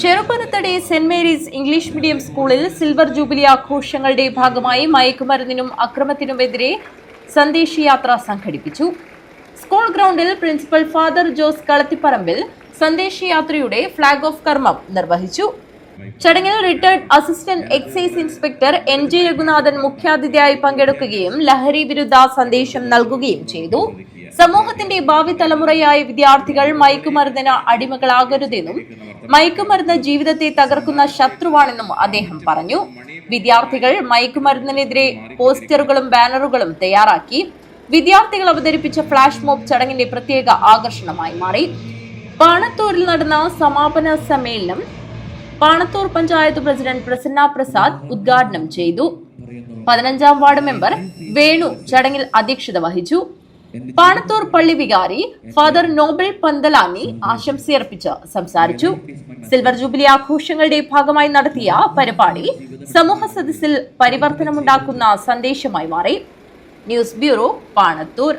Cherupanathadi saint Mary's English medium സ്കൂളിൽ silver jubilee ആഘോഷങ്ങളുടെ ഭാഗമായി മയക്കുമരുന്നിനും അക്രമത്തിനുമെതിരെ സന്ദേശയാത്ര സംഘടിപ്പിച്ചു. സ്കൂൾ ഗ്രൗണ്ടിൽ പ്രിൻസിപ്പൽ ഫാദർ ജോസ് കളത്തിപ്പറമ്പിൽ സന്ദേശയാത്രയുടെ ഫ്ളാഗ് ഓഫ് കർമ്മം നിർവഹിച്ചു. ചടങ്ങിൽ retired assistant excise inspector N G Raghunathan മുഖ്യാതിഥിയായി പങ്കെടുക്കുകയും ലഹരി വിരുദ്ധ സന്ദേശം നൽകുകയും ചെയ്തു. സമൂഹത്തിന്റെ ഭാവി തലമുറയായ വിദ്യാർത്ഥികൾ മയക്കുമരുന്നിന് അടിമകളാകരുതെന്നും മയക്കുമരുന്ന് ജീവിതത്തെ തകർക്കുന്ന ശത്രുവാണെന്നും അദ്ദേഹം പറഞ്ഞു. വിദ്യാർത്ഥികൾ മയക്കുമരുന്നിനെതിരെ പോസ്റ്ററുകളും ബാനറുകളും തയ്യാറാക്കി വിദ്യാർത്ഥികൾ അവതരിപ്പിച്ച ഫ്ലാഷ് മോബ് ചടങ്ങിന്റെ പ്രത്യേക ആകർഷണമായി മാറി. പാണത്തൂരിൽ നടന്ന സമാപന സമ്മേളനം പാണത്തൂർ പഞ്ചായത്ത് പ്രസിഡന്റ് പ്രസന്ന പ്രസാദ് ഉദ്ഘാടനം ചെയ്തു. പതിനഞ്ചാം വാർഡ് മെമ്പർ വേണു ചടങ്ങിൽ അധ്യക്ഷത വഹിച്ചു. പാണത്തൂർ പള്ളി വികാരി ഫാദർ നോബൽ പന്തലാനി ആശംസയർപ്പിച്ച് സംസാരിച്ചു. സിൽവർ ജൂബിലി ആഘോഷങ്ങളുടെ ഭാഗമായി നടത്തിയ പരിപാടി സമൂഹ സദസ്സിൽ പരിവർത്തനമുണ്ടാക്കുന്ന സന്ദേശമായി മാറി. News bureau Panathur.